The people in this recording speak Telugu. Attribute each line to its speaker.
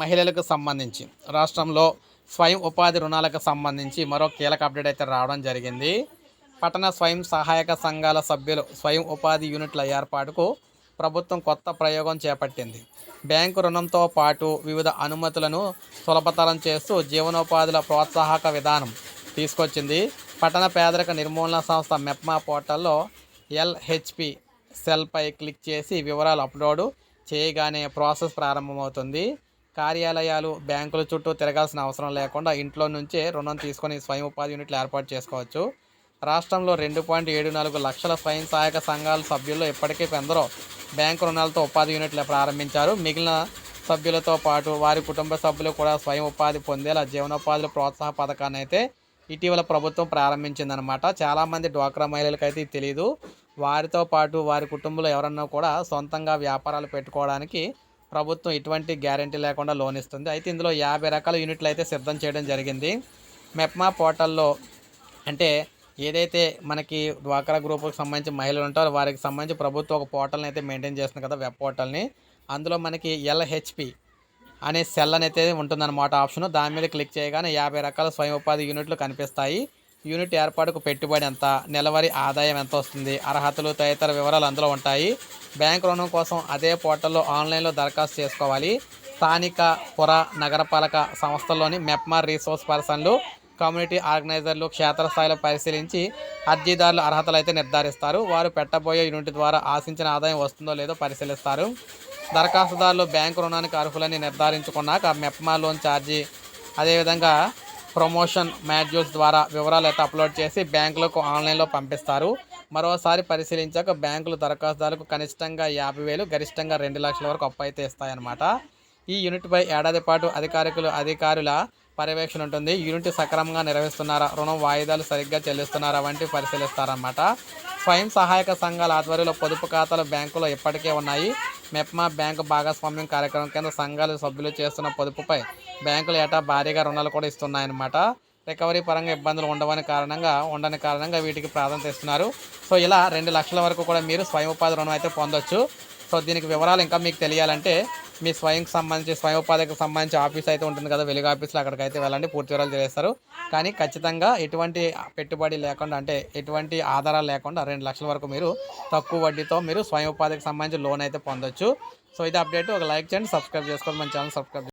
Speaker 1: మహిళలకు సంబంధించి. రాష్ట్రంలో స్వయం ఉపాధి రుణాలకు సంబంధించి మరో కీలక అప్డేట్ అయితే రావడం జరిగింది. పట్టణ స్వయం సహాయక సంఘాల సభ్యులు స్వయం ఉపాధి యూనిట్ల ఏర్పాటుకు ప్రభుత్వం కొత్త ప్రయోగం చేపట్టింది. బ్యాంకు రుణంతో పాటు వివిధ అనుమతులను సులభతరం చేస్తూ జీవనోపాధుల ప్రోత్సాహక విధానం తీసుకొచ్చింది పట్టణ పేదరిక నిర్మూలన సంస్థ మెప్మా పోర్టల్లో ఎల్హెచ్పి సెల్పై క్లిక్ చేసి వివరాలు అప్లోడ్ చేయగానే ప్రాసెస్ ప్రారంభమవుతుంది. కార్యాలయాలు బ్యాంకుల చుట్టూ తిరగాల్సిన అవసరం లేకుండా ఇంట్లో నుంచే రుణం తీసుకొని స్వయం ఉపాధి యూనిట్లు ఏర్పాటు చేసుకోవచ్చు. రాష్ట్రంలో రెండు పాయింట్ ఏడు నాలుగు లక్షల స్వయం సహాయక సంఘాల సభ్యుల్లో ఇప్పటికే ఎందరో బ్యాంకు రుణాలతో ఉపాధి యూనిట్లు ప్రారంభించారు. మిగిలిన సభ్యులతో పాటు వారి కుటుంబ సభ్యులు కూడా స్వయం ఉపాధి పొందేలా జీవనోపాధుల ప్రోత్సాహ పథకాన్ని అయితే ఇటీవల ప్రభుత్వం ప్రారంభించిందనమాట చాలామంది డ్వాక్రా మహిళలకు అయితే తెలియదు వారితో పాటు వారి కుటుంబంలో ఎవరన్నా కూడా సొంతంగా వ్యాపారాలు పెట్టుకోవడానికి ప్రభుత్వం ఎటువంటి గ్యారంటీ లేకుండా లోన్ ఇస్తుంది. అయితే ఇందులో యాభై రకాల యూనిట్లు అయితే సిద్ధం చేయడం జరిగింది. మెప్మా పోర్టల్లో అంటే ఏదైతే మనకి డ్వాక్రా గ్రూప్కి సంబంధించి మహిళలు ఉంటారో వారికి సంబంధించి ప్రభుత్వం ఒక పోర్టల్ని అయితే మెయింటైన్ చేస్తుంది కదా వెబ్ పోర్టల్ని. అందులో మనకి ఎల్హెచ్పి అనే సెల్ అనేది ఉంటుందన్నమాట ఆప్షన్. దాని మీద క్లిక్ చేయగానే యాభై రకాల స్వయం ఉపాధి యూనిట్లు కనిపిస్తాయి. యూనిట్ ఏర్పాటుకు పెట్టుబడి ఎంత నెలవారీ ఆదాయం ఎంత వస్తుంది అర్హతలు తదితర వివరాలు అందులో ఉంటాయి. బ్యాంక్ రుణం కోసం అదే పోర్టల్లో ఆన్లైన్లో దరఖాస్తు చేసుకోవాలి. స్థానిక పుర నగరపాలక సంస్థల్లోని మెప్మార్ రీసోర్స్ పర్సన్లు కమ్యూనిటీ ఆర్గనైజర్లు క్షేత్రస్థాయిలో పరిశీలించి అర్జీదారుల అర్హతలు అయితే నిర్ధారిస్తారు. వారు పెట్టబోయే యూనిట్ ద్వారా ఆశించిన ఆదాయం వస్తుందో లేదో పరిశీలిస్తారు. దరఖాస్తుదారులు బ్యాంకు రుణానికి అర్హులని నిర్ధారించుకున్నాక మెప్మా లోన్ ఛార్జీ అదేవిధంగా ప్రమోషన్ మాడ్యూల్స్ ద్వారా వివరాలు అయితే అప్లోడ్ చేసి బ్యాంకులకు ఆన్లైన్లో పంపిస్తారు. మరోసారి పరిశీలించాక బ్యాంకులు దరఖాస్తుదారులకు కనిష్టంగా యాభై వేలు గరిష్టంగా రెండు లక్షల వరకు అప్పు అయితే ఇస్తాయన్నమాట. ఈ యూనిట్పై ఏడాది పాటు అధికారికులు అధికారుల పర్యవేక్షణ ఉంటుంది. యూనిట్ సక్రమంగా నిర్వహిస్తున్నారా రుణం వాయిదాలు సరిగ్గా చెల్లిస్తున్నారా వంటివి పరిశీలిస్తారన్నమాట. స్వయం సహాయక సంఘాల ఆధ్వర్యంలో పొదుపు ఖాతాలు బ్యాంకులో ఇప్పటికే ఉన్నాయి. మెప్మా బ్యాంకు భాగస్వామ్యం కార్యక్రమం కింద సంఘాలు సభ్యులు చేస్తున్న పొదుపుపై బ్యాంకులు ఏటా భారీగా రుణాలు కూడా ఇస్తున్నాయన్నమాట. రికవరీ పరంగా ఇబ్బందులు ఉండవని కారణంగా ఉండని కారణంగా వీటికి ప్రాధాన్యత ఇస్తున్నారు. సో ఇలా రెండు లక్షల వరకు కూడా మీరు స్వయం ఉపాధి రుణం అయితే పొందొచ్చు. సో దీనికి వివరాలు ఇంకా మీకు తెలియాలంటే మీ స్వయంకి సంబంధించి స్వయం ఉపాధికి సంబంధించి ఆఫీస్ అయితే ఉంటుంది కదా వెలుగు ఆఫీస్లో అక్కడికి అయితే వెళ్ళండి పూర్తి వివరాలు తెలియస్తారు. కానీ ఖచ్చితంగా ఎటువంటి పెట్టుబడి లేకుండా అంటే ఎటువంటి ఆధారాలు లేకుండా రెండు లక్షల వరకు మీరు తక్కువ వడ్డీతో మీరు స్వయం ఉపాధికి సంబంధించి లోన్ అయితే పొందొచ్చు. సో ఇది అప్డేట్. ఒక లైక్ చేయండి సబ్స్క్రైబ్ చేసుకోండి మన ఛానల్ సబ్స్క్రైబ్